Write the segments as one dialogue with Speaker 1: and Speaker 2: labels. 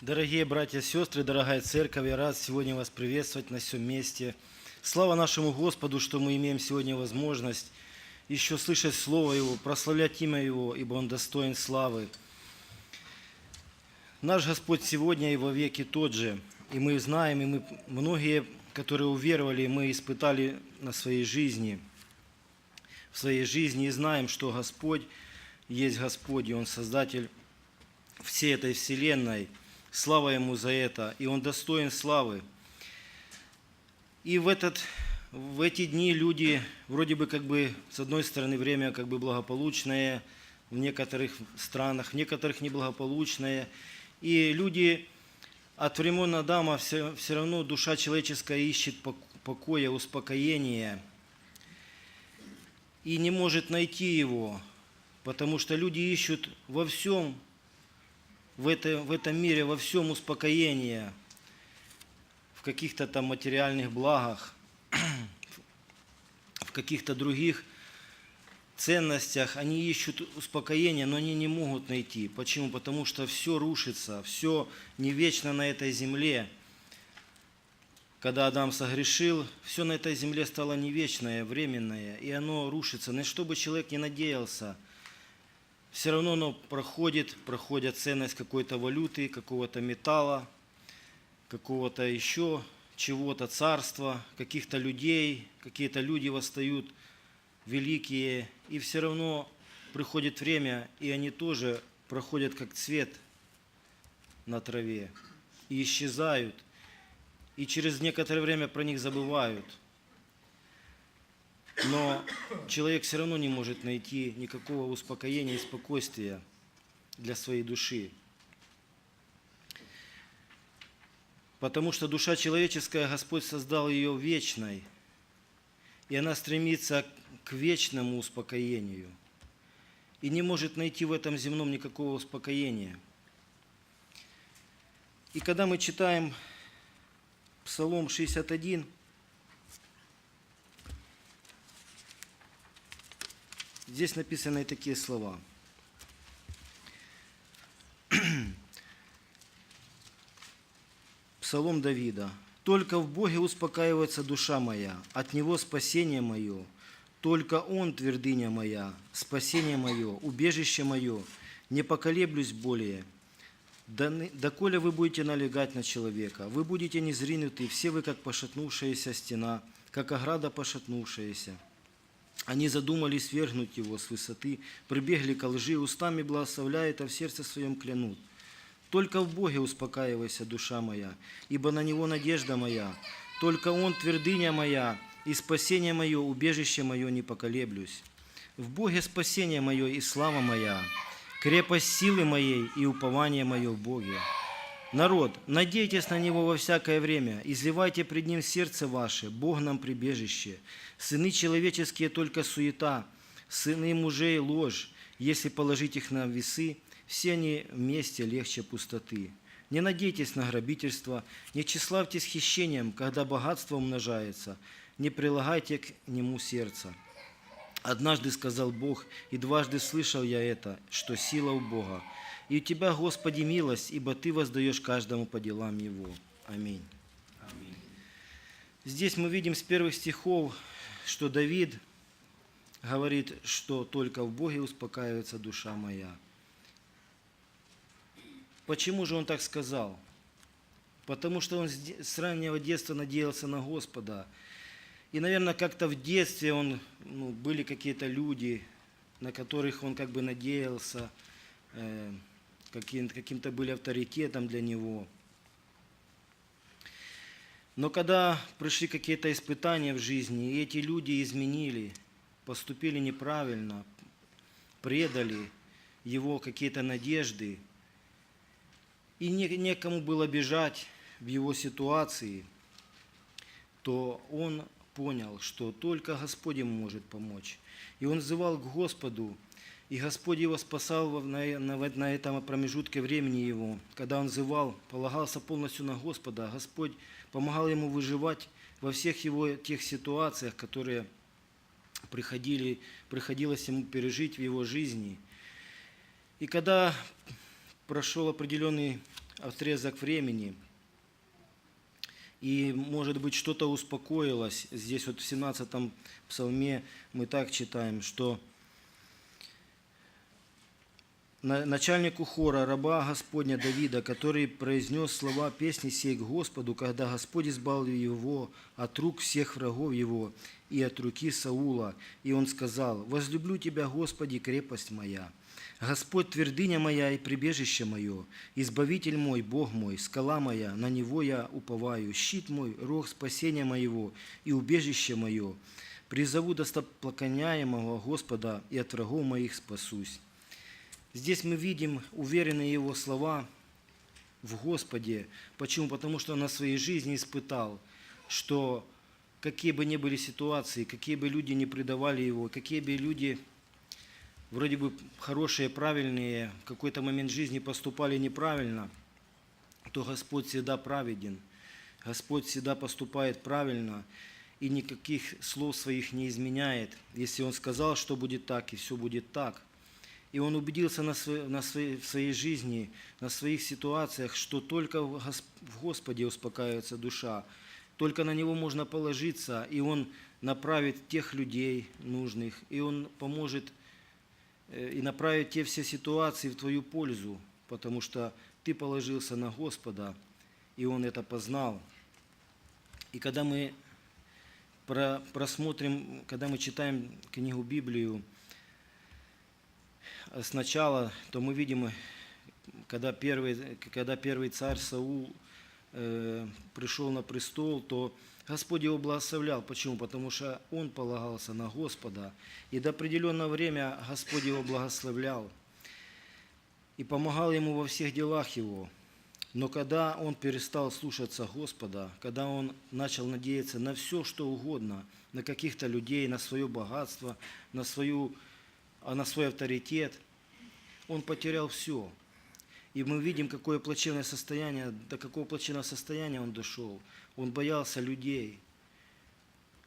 Speaker 1: Дорогие братья и сестры, дорогая церковь, я рад сегодня вас приветствовать на всем месте. Слава нашему Господу, что мы имеем сегодня возможность еще слышать Слово Его, прославлять имя Его, ибо Он достоин славы. Наш Господь сегодня и во веки тот же. И мы знаем, и мы, многие, которые уверовали, мы испытали на своей жизни, в своей жизни и знаем, что Господь есть Господь, и Он Создатель всей этой вселенной. Слава Ему за это, и Он достоин славы. И в, этот, в эти дни люди, вроде бы как бы, с одной стороны, время как бы благополучное, в некоторых странах, в некоторых неблагополучное. И люди от времен Адама все, все равно душа человеческая ищет пок- покоя, успокоения и не может найти его, потому что люди ищут во всем, в, это, в этом мире, во всем успокоение, в каких-то там материальных благах, в каких-то других ценностях, они ищут успокоения, но они не могут найти. Почему? Потому что все рушится, все не вечно на этой земле. Когда Адам согрешил, все на этой земле стало не вечное, временное, и оно рушится. На что бы человек не надеялся, все равно оно проходит, проходит ценность какой-то валюты, какого-то металла, какого-то еще чего-то, царства, каких-то людей, какие-то люди восстают великие, и все равно приходит время, и они тоже проходят как цвет на траве, и исчезают, и через некоторое время про них забывают. Но человек все равно не может найти никакого успокоения и спокойствия для своей души. Потому что душа человеческая, Господь создал ее вечной, и она стремится к вечному успокоению, и не может найти в этом земном никакого успокоения. И когда мы читаем Псалом 61, здесь написаны такие слова – Псалом Давида. «Только в Боге успокаивается душа моя, от Него спасение мое. Только Он твердыня моя, спасение мое, убежище мое. Не поколеблюсь более. Доколе вы будете налегать на человека, вы будете незринуты, все вы, как пошатнувшаяся стена, как ограда пошатнувшаяся. Они задумали свергнуть его с высоты, прибегли ко лжи, устами благословляют, а в сердце своем клянут. Только в Боге успокаивайся, душа моя, ибо на Него надежда моя. Только Он твердыня моя, и спасение мое, убежище мое, не поколеблюсь. В Боге спасение мое и слава моя, крепость силы моей и упование мое в Боге. Народ, надейтесь на Него во всякое время, изливайте пред Ним сердце ваше, Бог нам прибежище. Сыны человеческие только суета, сыны мужей ложь, если положить их на весы, все они вместе легче пустоты. Не надейтесь на грабительство, не тщеславьтесь хищением, когда богатство умножается, не прилагайте к нему сердца. Однажды сказал Бог, и дважды слышал я это, что сила у Бога. И у Тебя, Господи, милость, ибо Ты воздаешь каждому по делам Его. Аминь. Здесь мы видим с первых стихов, что Давид говорит, что только в Боге успокаивается душа моя. Почему же он так сказал? Потому что он с раннего детства надеялся на Господа. И, наверное, как-то в детстве он, ну, были какие-то люди, на которых он как бы надеялся, э, каким- каким-то были авторитетом для него. Но когда пришли какие-то испытания в жизни, и эти люди изменили, поступили неправильно, предали его какие-то надежды, и не- некому было бежать в его ситуации, то он понял, что только Господь ему может помочь. И он взывал к Господу, и Господь его спасал во- на, этом промежутке времени его. Когда он взывал, полагался полностью на Господа, Господь помогал ему выживать во всех его тех ситуациях, которые приходили, приходилось ему пережить в его жизни. И когда прошел определенный отрезок времени, и, может быть, что-то успокоилось. Здесь вот в 17-м псалме мы так читаем, что начальнику хора, раба Господня Давида, который произнес слова песни сей к Господу, когда Господь избавил его от рук всех врагов его и от руки Саула. И он сказал, «Возлюблю Тебя, Господи, крепость моя, Господь твердыня моя и прибежище мое, Избавитель мой, Бог мой, скала моя, на Него я уповаю, щит мой, рог спасения моего и убежище мое. Призову достопоклоняемого Господа и от врагов моих спасусь». Здесь мы видим уверенные его слова в Господе. Почему? Потому что он на своей жизни испытал, что какие бы ни были ситуации, какие бы люди не предавали его, какие бы люди вроде бы хорошие, правильные, в какой-то момент жизни поступали неправильно, то Господь всегда праведен. Господь всегда поступает правильно и никаких слов своих не изменяет. Если Он сказал, что будет так, и все будет так – и он убедился на своей, на своей, в своей жизни, на своих ситуациях, что только в Гос- в Господе успокаивается душа, только на Него можно положиться, и Он направит тех людей нужных, и Он поможет э, и направит те все ситуации в твою пользу, потому что ты положился на Господа, и Он это познал. И когда мы про- просмотрим, когда мы читаем книгу Библию, сначала, то мы видим, когда первый, когда первый царь Саул э, пришел на престол, то Господь его благословлял. Почему? Потому что он полагался на Господа. И до определенного времени Господь его благословлял. И помогал ему во всех делах его. Но когда он перестал слушаться Господа, когда он начал надеяться на все, что угодно, на каких-то людей, на свое богатство, на свою на свой авторитет, он потерял все. И мы видим, какое плачевное состояние, до какого плачевного состояния он дошел. Он боялся людей.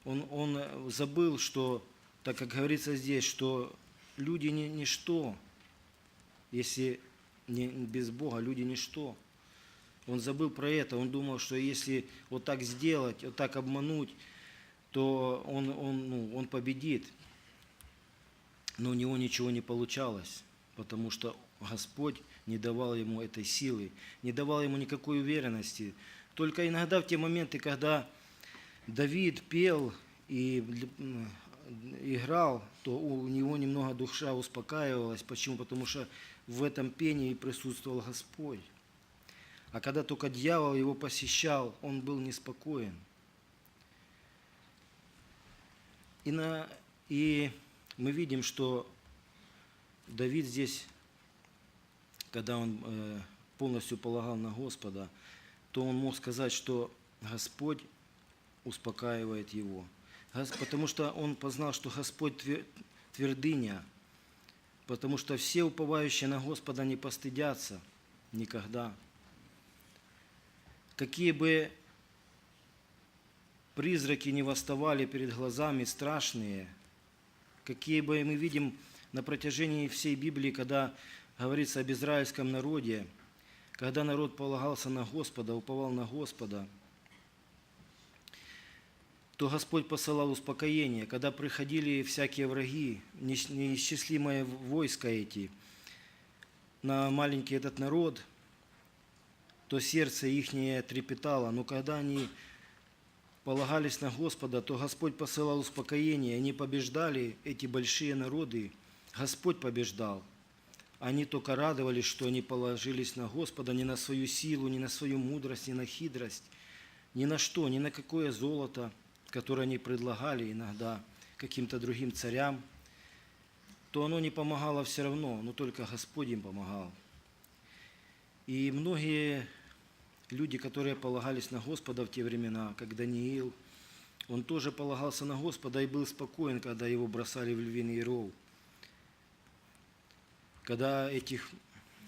Speaker 1: Он, он забыл, что, так как говорится здесь, что люди не ничто, если не, без Бога, люди ничто. Он забыл про это, он думал, что если вот так сделать, вот так обмануть, то он, он, ну, он победит но у него ничего не получалось, потому что Господь не давал ему этой силы, не давал ему никакой уверенности. Только иногда в те моменты, когда Давид пел и играл, то у него немного душа успокаивалась. Почему? Потому что в этом пении присутствовал Господь. А когда только дьявол его посещал, он был неспокоен. И, на, и мы видим, что Давид здесь, когда он э, полностью полагал на Господа, то он мог сказать, что Господь успокаивает его. Потому что он познал, что Господь твер- твердыня, потому что все уповающие на Господа не постыдятся никогда. Какие бы призраки не восставали перед глазами страшные, какие бы мы видим на протяжении всей Библии, когда говорится об израильском народе, когда народ полагался на Господа, уповал на Господа, то Господь посылал успокоение, когда приходили всякие враги, неис- неисчислимое войско эти, на маленький этот народ, то сердце их трепетало, но когда они полагались на Господа, то Господь посылал успокоение, они побеждали эти большие народы, Господь побеждал. Они только радовались, что они положились на Господа, не на свою силу, не на свою мудрость, не на хитрость, ни на что, ни на какое золото, которое они предлагали иногда каким-то другим царям, то оно не помогало все равно, но только Господь им помогал. И многие люди, которые полагались на Господа в те времена, как Даниил, он тоже полагался на Господа и был спокоен, когда его бросали в львиный ров. Когда этих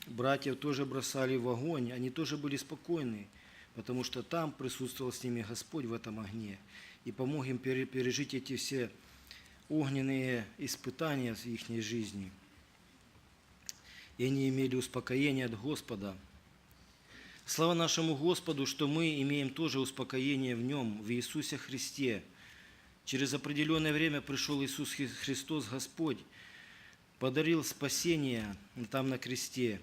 Speaker 1: братьев тоже бросали в огонь, они тоже были спокойны, потому что там присутствовал с ними Господь в этом огне и помог им пере- пережить эти все огненные испытания в их жизни. И они имели успокоение от Господа. Слава нашему Господу, что мы имеем тоже успокоение в Нем, в Иисусе Христе. Через определенное время пришел Иисус Хри- Христос, Господь, подарил спасение там на кресте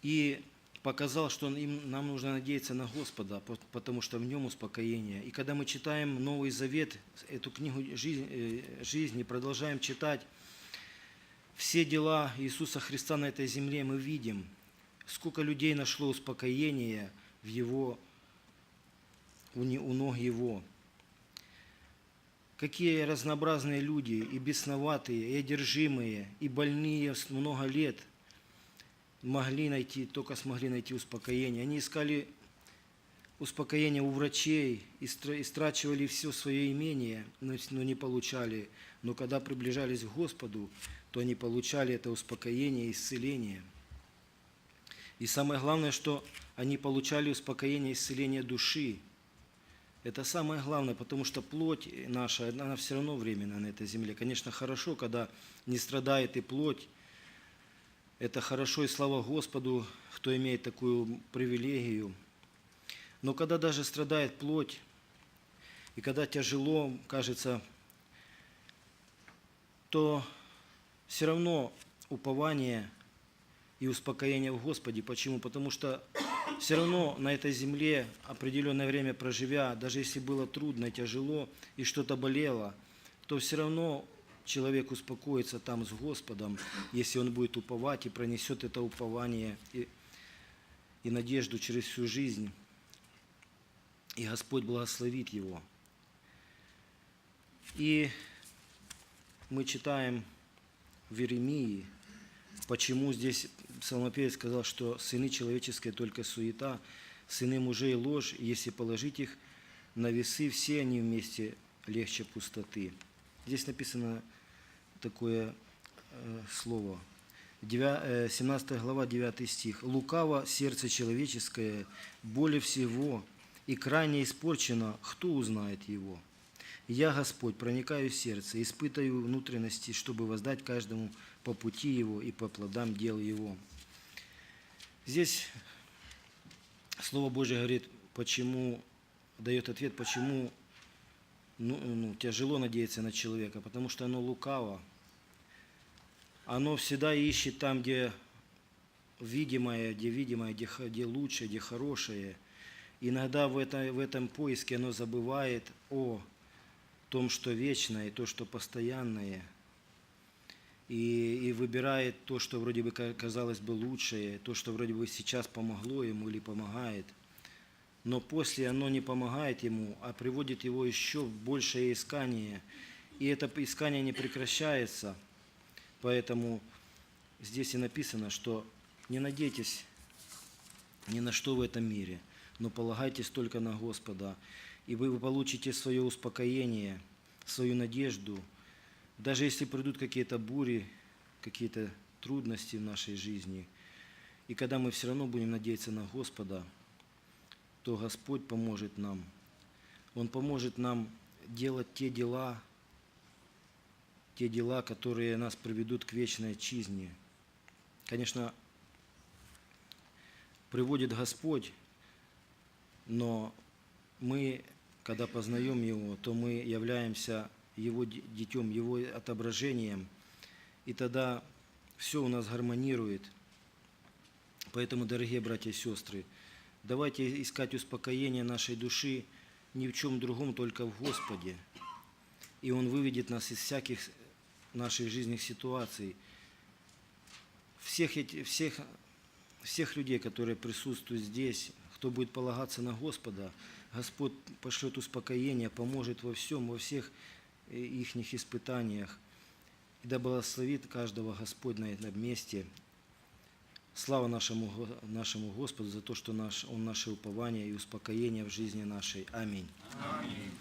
Speaker 1: и показал, что нам нужно надеяться на Господа, по- потому что в Нем успокоение. И когда мы читаем Новый Завет, эту книгу жизни, э, жизни продолжаем читать, все дела Иисуса Христа на этой земле мы видим, сколько людей нашло успокоение в Его, у, не- у ног Его. Какие разнообразные люди, и бесноватые, и одержимые, и больные много лет могли найти, только смогли найти успокоение. Они искали успокоение у врачей, истра- истрачивали все свое имение, но не получали. Но когда приближались к Господу, то они получали это успокоение и исцеление. И самое главное, что они получали успокоение и исцеление души. Это самое главное, потому что плоть наша, она все равно временная на этой земле. Конечно, хорошо, когда не страдает и плоть. Это хорошо, и слава Господу, кто имеет такую привилегию. Но когда даже страдает плоть, и когда тяжело, кажется, то все равно упование и успокоение в Господе. Почему? Потому что все равно на этой земле определенное время проживя, даже если было трудно тяжело, и что-то болело, то все равно человек успокоится там с Господом, если он будет уповать и пронесет это упование и, и надежду через всю жизнь. И Господь благословит его. И мы читаем в Иеремии, почему здесь псалмопевец сказал, что сыны человеческие только суета, сыны мужей ложь, если положить их на весы, все они вместе легче пустоты. Здесь написано такое э, слово. Девя- э, 17 глава, 9 стих. «Лукаво сердце человеческое, более всего, и крайне испорчено, кто узнает его? Я, Господь, проникаю в сердце, испытаю внутренности, чтобы воздать каждому по пути его и по плодам дел его». Здесь Слово Божье говорит, почему, дает ответ, почему ну, ну, тяжело надеяться на человека, потому что оно лукаво. Оно всегда ищет там, где видимое, где видимое, где, где лучше, где хорошее. Иногда в, это, в этом поиске оно забывает о том, что вечное, и то, что постоянное. И, и выбирает то, что вроде бы ка- казалось бы лучшее, то, что вроде бы сейчас помогло ему или помогает но после оно не помогает ему, а приводит его еще в большее искание. И это искание не прекращается. Поэтому здесь и написано, что не надейтесь ни на что в этом мире, но полагайтесь только на Господа, и вы получите свое успокоение, свою надежду. Даже если придут какие-то бури, какие-то трудности в нашей жизни, и когда мы все равно будем надеяться на Господа, то Господь поможет нам. Он поможет нам делать те дела, те дела, которые нас приведут к вечной отчизне. Конечно, приводит Господь, но мы, когда познаем Его, то мы являемся Его детем, Его отображением, и тогда все у нас гармонирует. Поэтому, дорогие братья и сестры, Давайте искать успокоение нашей души ни в чем другом, только в Господе. И Он выведет нас из всяких наших жизненных ситуаций. Всех, всех, всех людей, которые присутствуют здесь, кто будет полагаться на Господа, Господь пошлет успокоение, поможет во всем, во всех их испытаниях. И да благословит каждого Господь на этом месте. Слава нашему, нашему Господу за то, что наш, Он наше упование и успокоение в жизни нашей. Аминь.
Speaker 2: Аминь.